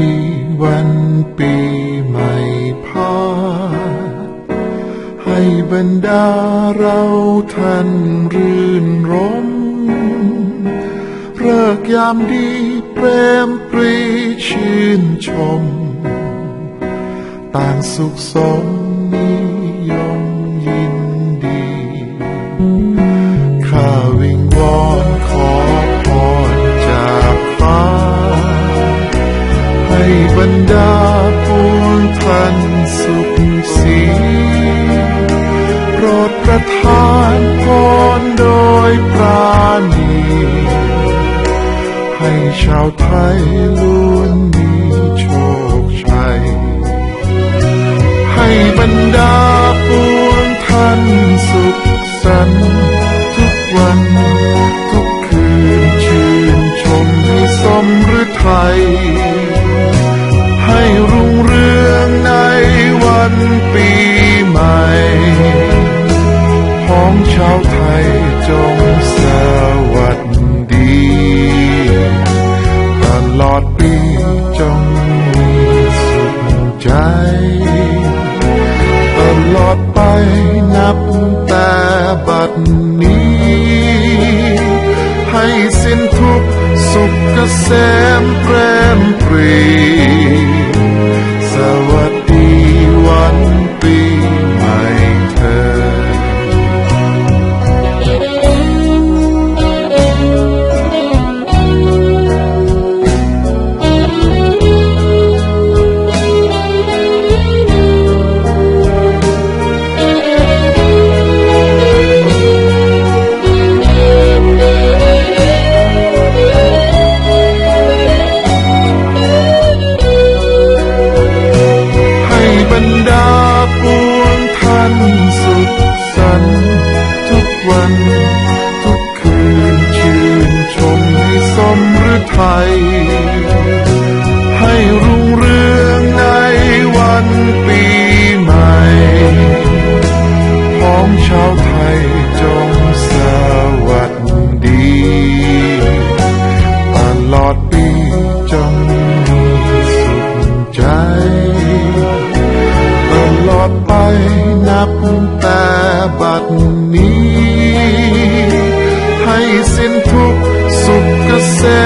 ีวันปีใหม่พาให้บรรดาเราท่านรื่นรมเลิกยามดีเปรมปรีชื่นชม ต่างสุขสมนิยม สนสุขสีโปรดประทานพรโดยปราณี ให้ชาวไทยล้วนมีโชคชัย ให้บรรดาปวงท่านสุขสันต์ทุกวันทุกคืนชื่นชมให้สมฤทัย วันปีใหม่ของชาวไทยจงสวัสดีตลอดปีจงมีสุขใจ ตลอดไปนับแต่บัดนี้ ให้สิ้นทุกสุขเกษมแปรม แต่บัดนี้ ให้สิ้นทุกสุขเกษม